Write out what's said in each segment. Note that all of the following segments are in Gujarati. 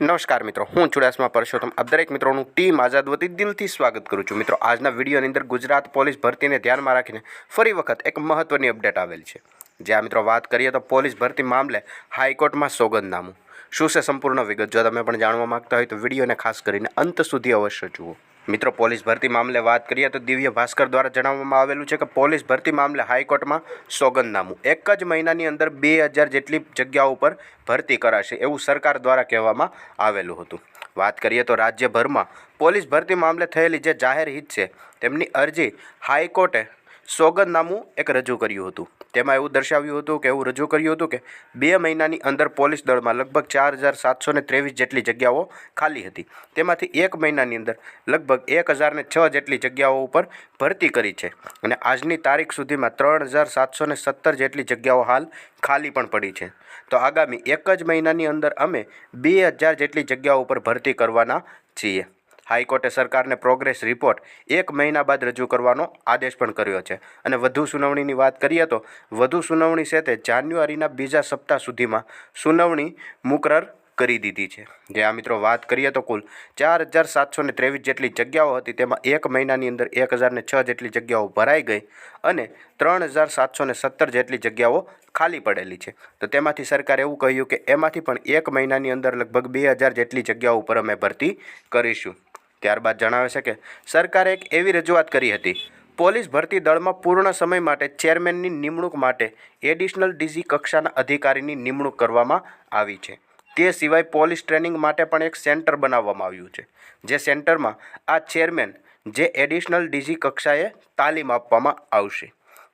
નમસ્કાર મિત્રો, હું ચુડાસમા પરસોત્તમ. આપ દરેક મિત્રોનું ટીમ આઝાદ વતી દિલથી સ્વાગત કરું છું. મિત્રો, આજના વિડીયોની અંદર ગુજરાત પોલીસ ભરતીને ધ્યાનમાં રાખીને ફરી વખત એક મહત્ત્વની અપડેટ આવેલ છે. જ્યાં મિત્રો વાત કરીએ તો પોલીસ ભરતી મામલે હાઈકોર્ટમાં સોગંદનામું. શું છે સંપૂર્ણ વિગત? જો તમે પણ જાણવા માગતા હોય તો વિડીયોને ખાસ કરીને અંત સુધી અવશ્ય જુઓ. મિત્રો, પોલીસ ભરતી મામલે વાત કરીએ તો દિવ્ય ભાસ્કર દ્વારા જણાવવામાં આવેલું છે કે પોલીસ ભરતી મામલે હાઈકોર્ટમાં સોગંદનામું. એક જ મહિનાની અંદર બે હજાર જેટલી જગ્યાઓ પર ભરતી કરાશે એવું સરકાર દ્વારા કહેવામાં આવેલું હતું. વાત કરીએ તો રાજ્યભરમાં પોલીસ ભરતી મામલે થયેલી જે જાહેર હિત છે, તેમની અરજી હાઈકોર્ટે સોગંદનામું એક રજૂ કર્યું હતું. તેમાં એવું દર્શાવ્યું હતું કે, એવું રજૂ કર્યું હતું કે, બે મહિનાની અંદર પોલીસ દળમાં લગભગ ચાર હજાર સાતસો ને ત્રેવીસ જેટલી જગ્યાઓ ખાલી હતી. તેમાંથી એક મહિનાની અંદર લગભગ એક હજાર ને છ જેટલી જગ્યાઓ ઉપર ભરતી કરી છે. અને આજની તારીખ સુધીમાં ત્રણ હજાર સાતસો ને સત્તર જેટલી જગ્યાઓ હાલ ખાલી પણ પડી છે. તો આગામી એક જ મહિનાની અંદર અમે બે હજાર જેટલી જગ્યાઓ ઉપર ભરતી કરવાના છીએ. હાઈકોર્ટે સરકારને પ્રોગ્રેસ રિપોર્ટ એક મહિના બાદ રજૂ કરવાનો આદેશ પણ કર્યો છે. અને વધુ સુનાવણીની વાત કરીએ તો વધુ સુનાવણી છે તે જાન્યુઆરીના બીજા સપ્તાહ સુધીમાં સુનાવણી મુકરર કરી દીધી છે. જે આ મિત્રો વાત કરીએ તો કુલ ચાર હજાર સાતસો ને ત્રેવીસ જેટલી જગ્યાઓ હતી, તેમાં એક મહિનાની અંદર એક હજાર ને છ જેટલી જગ્યાઓ ભરાઈ ગઈ અને ત્રણ હજાર સાતસો ને સત્તર જેટલી જગ્યાઓ ખાલી પડેલી છે. તો તેમાંથી સરકારે એવું કહ્યું કે એમાંથી પણ એક મહિનાની અંદર લગભગ બે હજાર જેટલી જગ્યાઓ ઉપર અમે ભરતી કરીશું. ત્યારબાદ જણાવે છે કે સરકારે એક એવી રજૂઆત કરી હતી. પોલીસ ભરતી દળમાં પૂર્ણ સમય માટે ચેરમેનની નિમણૂક માટે એડિશનલ ડીજી કક્ષાના અધિકારીની નિમણૂક કરવામાં આવી છે. તે સિવાય પોલીસ ટ્રેનિંગ માટે પણ એક સેન્ટર બનાવવામાં આવ્યું છે, જે સેન્ટરમાં આ ચેરમેન, જે એડિશનલ ડીજી કક્ષાએ તાલીમ આપવામાં આવશે.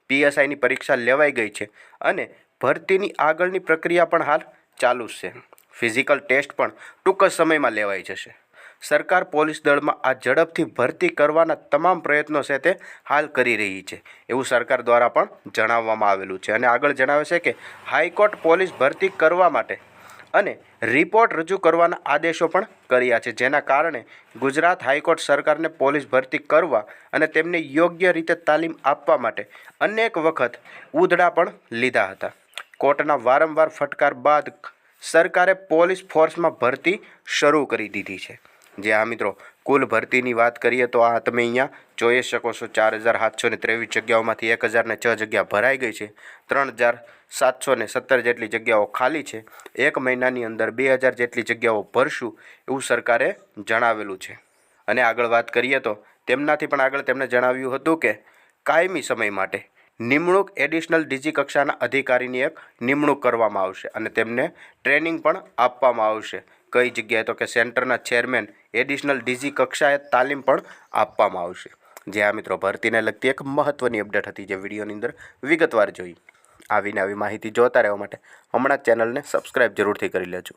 પીએસઆઈની પરીક્ષા લેવાઈ ગઈ છે અને ભરતીની આગળની પ્રક્રિયા પણ હાલ ચાલુ છે. ફિઝિકલ ટેસ્ટ પણ ટૂંક જ સમયમાં લેવાઈ જશે. સરકાર પોલીસ દળમાં આ ઝડપથી ભરતી કરવાના તમામ પ્રયત્નો છે તે હાલ કરી રહી છે. એવું સરકાર દ્વારા પણ જણાવવામાં આવેલું છે અને આગળ જણાવે છે કે હાઈકોર્ટ પોલીસ ભરતી કરવા માટે અને રિપોર્ટ રજૂ કરવાના આદેશો પણ કર્યા છે, જેના કારણે ગુજરાત હાઈકોર્ટ સરકારને પોલીસ ભરતી કરવા અને તેમને યોગ્ય રીતે તાલીમ આપવા માટે અનેક વખત ઉધડા પણ લીધા હતા. કોર્ટના વારંવાર ફટકાર બાદ સરકારે પોલીસ ફોર્સમાં ભરતી શરૂ કરી દીધી છે. જે આ મિત્રો. કુલ ભરતીની વાત કરીએ તો આ તમે અહીંયા જોઈ શકો છો, ચાર હજાર સાતસો ને ત્રેવીસ જગ્યાઓમાંથી એક હજારને છ જગ્યા ભરાઈ ગઈ છે. ત્રણ હજાર સાતસો ને સત્તર જેટલી જગ્યાઓ ખાલી છે. એક મહિનાની અંદર બે હજાર જેટલી જગ્યાઓ ભરશું એવું સરકારે જણાવેલું છે. અને આગળ વાત કરીએ તો તેમનાથી પણ આગળ તેમણે જણાવ્યું હતું કે, કાયમી સમય માટે નિમણૂક એડિશનલ ડીજી કક્ષાના અધિકારીની એક નિમણૂક કરવામાં આવશે અને તેમને ટ્રેનિંગ પણ આપવામાં આવશે. કઈ જગ્યાએ તો કે સેન્ટરના ચેરમેન એડિશનલ ડીજી કક્ષાએ તાલીમ પણ આપવામાં આવશે. જે આ મિત્રો ભરતીને લગતી એક મહત્ત્વની અપડેટ હતી જે વિડીયોની અંદર વિગતવાર જોઈ. આવીને આવી માહિતી જોતા રહેવા માટે હમણાં ચેનલને સબસ્ક્રાઈબ જરૂરથી કરી લેજો.